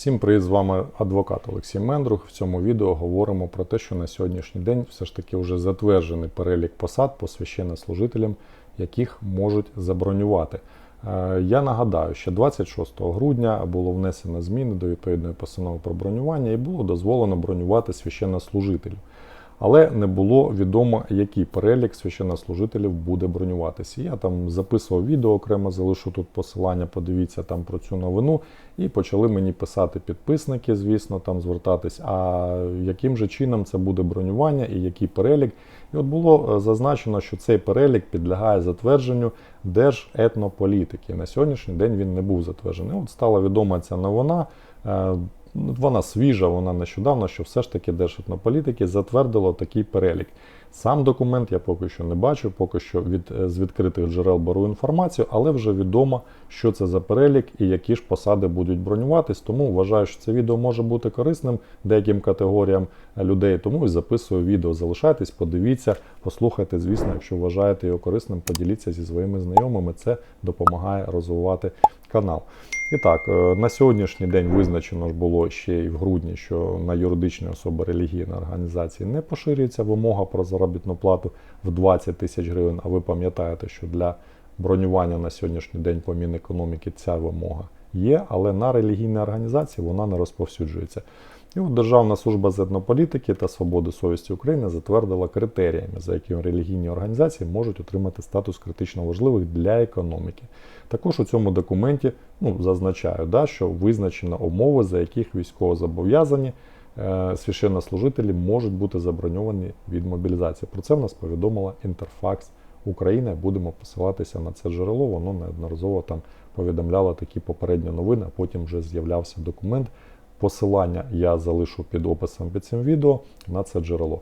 Всім привіт, з вами адвокат Олексій Мендрух. В цьому відео говоримо про те, що на сьогоднішній день все ж таки вже затверджений перелік посад по священнослужителям, яких можуть забронювати. Е, Я нагадаю, що 26 грудня було внесено зміни до відповідної постанови про бронювання і було дозволено бронювати священнослужителів. Але не було відомо, який перелік священнослужителів буде бронюватися. Я там записував відео окремо, залишу тут посилання, подивіться там про цю новину. І почали мені писати підписники, звісно, там звертатись, а яким же чином це буде бронювання і який перелік. І от було е, зазначено, що цей перелік підлягає затвердженню Держетнополітики. На сьогоднішній день він не був затверджений. От стала відома ця новина. Вона свіжа, вона нещодавно, що все ж таки Держетнополітики затвердило такий перелік. Сам документ я поки що не бачу, поки що від, е, з відкритих джерел беру інформацію, але вже відомо, що це за перелік і які ж посади будуть бронюватись. Тому вважаю, що це відео може бути корисним деяким категоріям е, людей. Тому і записую відео. Залишайтесь, подивіться, послухайте. Звісно, якщо вважаєте його корисним, поділіться зі своїми знайомими. Це допомагає розвивати канал. І так, е, на сьогоднішній день визначено ж було ще й в грудні, що на юридичні особи релігійної організації не поширюється вимога про заробітну плату в 20 тисяч гривень. А ви пам'ятаєте, що для бронювання на сьогоднішній день по Мінекономіки ця вимога є, але на релігійні організації вона не розповсюджується. І от Державна служба з етнополітики та свободи совісті України затвердила критеріями, за якими релігійні організації можуть отримати статус критично важливих для економіки. Також у цьому документі ну, зазначаю, да, що визначено умови, за яких військовозобов'язані е, священнослужителі можуть бути заброньовані від мобілізації. Про це в нас повідомила Інтерфакс України. Будемо посилатися на це джерело. Воно неодноразово там повідомляло такі попередні новини, а потім вже з'являвся документ. Посилання я залишу під описом під цим відео на це джерело.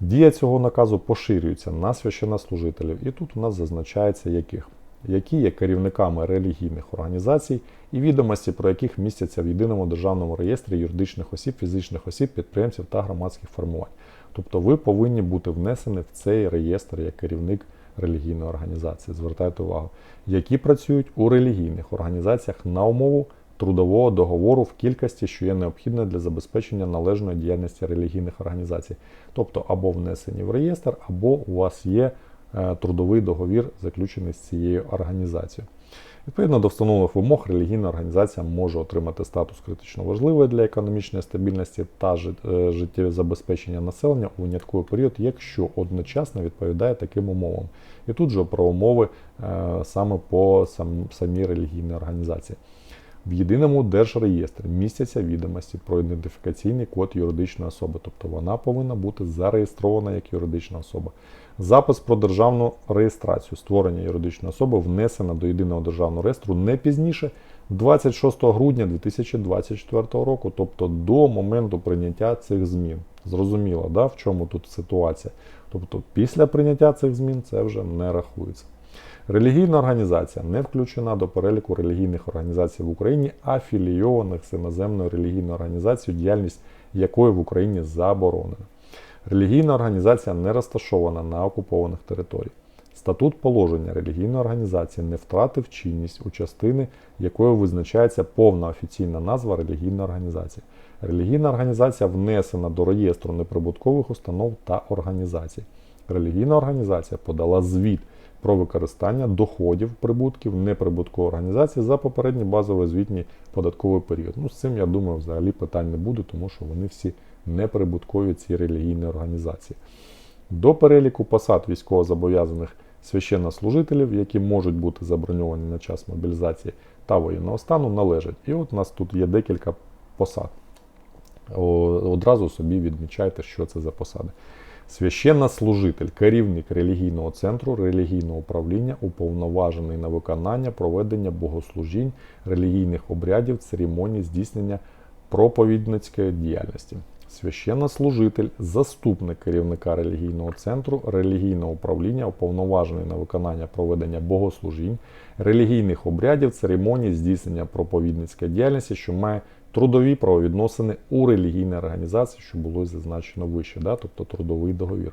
Дія цього наказу поширюється на священнослужителів, і тут у нас зазначається яких, які є керівниками релігійних організацій і відомості, про яких містяться в єдиному державному реєстрі юридичних осіб, фізичних осіб, підприємців та громадських формувань. Тобто ви повинні бути внесені в цей реєстр як керівник релігійної організації. Звертайте увагу, які працюють у релігійних організаціях на умову трудового договору в кількості, що є необхідною для забезпечення належної діяльності релігійних організацій. Тобто або внесені в реєстр, або у вас є е, трудовий договір, заключений з цією організацією. Відповідно до встановлених вимог, релігійна організація може отримати статус критично важливої для економічної стабільності та е, життєзабезпечення населення у винятковий період, якщо одночасно відповідає таким умовам. І тут же про умови е, саме по самій релігійній організації. В єдиному держреєстрі містяться відомості про ідентифікаційний код юридичної особи, тобто вона повинна бути зареєстрована як юридична особа. Запис про державну реєстрацію створення юридичної особи внесено до єдиного державного реєстру не пізніше 26 грудня 2024 року, тобто до моменту прийняття цих змін. Зрозуміло, да, в чому тут ситуація? Тобто після прийняття цих змін це вже не рахується. Релігійна організація не включена до переліку релігійних організацій в Україні, афілійованих з іноземною релігійною організацією, діяльність якої в Україні заборонена. Релігійна організація не розташована на окупованих територіях. Статут положення релігійної організації не втратив чинність у частини, якою визначається повна офіційна назва релігійної організації. Релігійна організація внесена до реєстру неприбуткових установ та організацій. Релігійна організація подала звіт про використання доходів прибутків неприбуткової організації за попередній базовий звітній податковий період. Ну, з цим, я думаю, взагалі питань не буде, тому що вони всі неприбуткові ці релігійні організації. До переліку посад військовозобов'язаних священнослужителів, які можуть бути заброньовані на час мобілізації та воєнного стану, належать. І от у нас тут є декілька посад. Одразу собі відмічайте, що це за посади. Священнослужитель, керівник релігійного центру, релігійного управління, уповноважений на виконання проведення богослужінь, релігійних обрядів, церемоній, здійснення проповідницької діяльності. Священнослужитель, заступник керівника релігійного центру, релігійного управління, уповноважений на виконання проведення богослужінь, релігійних обрядів, церемоній, здійснення проповідницької діяльності, що має трудові правовідносини у релігійній організації, що було зазначено вище, да? тобто трудовий договір.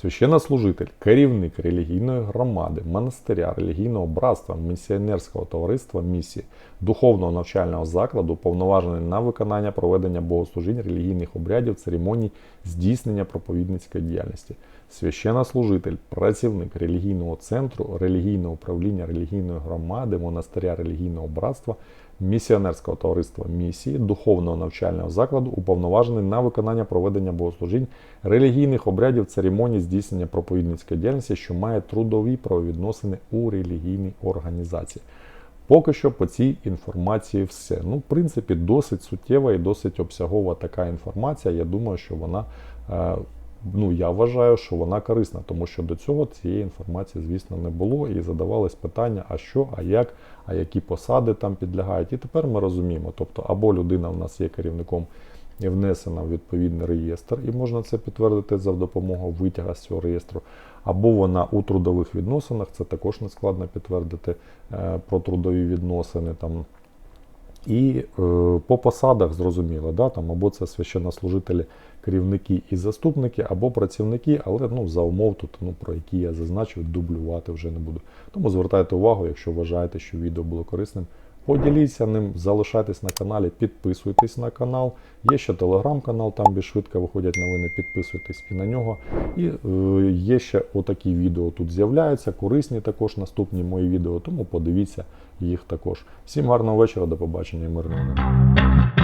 священнослужитель, керівник релігійної громади, монастиря, релігійного братства, місіонерського товариства місії, духовного навчального закладу, повноважений на виконання проведення богослужінь, релігійних обрядів, церемоній, здійснення проповідницької діяльності, священнослужитель, працівник релігійного центру, релігійного управління релігійної громади, монастиря релігійного братства, місіонерського товариства місії, духовного навчального закладу, уповноважений на виконання проведення богослужінь, релігійних обрядів, церемоній, здійснення проповідницької діяльності, що має трудові правовідносини у релігійній організації. Поки що по цій інформації все. Ну, в принципі, досить суттєва і досить обсягова така інформація. Я думаю, що вона, е, ну я вважаю, що вона корисна, тому що до цього цієї інформації, звісно, не було. І задавались питання: а що, а як, а які посади там підлягають. І тепер ми розуміємо, тобто, або людина в нас є керівником внесена в відповідний реєстр, і можна це підтвердити за допомогою витяга з цього реєстру, або вона у трудових відносинах, це також не складно підтвердити е, про трудові відносини там. І е, по посадах зрозуміло, да, там або це священнослужителі, керівники і заступники, або працівники, але ну, за умов тут, ну, про які я зазначив, дублювати вже не буду. Тому звертайте увагу, якщо вважаєте, що відео було корисним, поділіться ним, залишайтесь на каналі, підписуйтесь на канал. Є ще телеграм-канал, там більш швидко виходять новини, підписуйтесь і на нього. І е, є ще отакі відео тут з'являються, корисні також наступні мої відео, тому подивіться їх також. Всім гарного вечора, до побачення і мирного неба.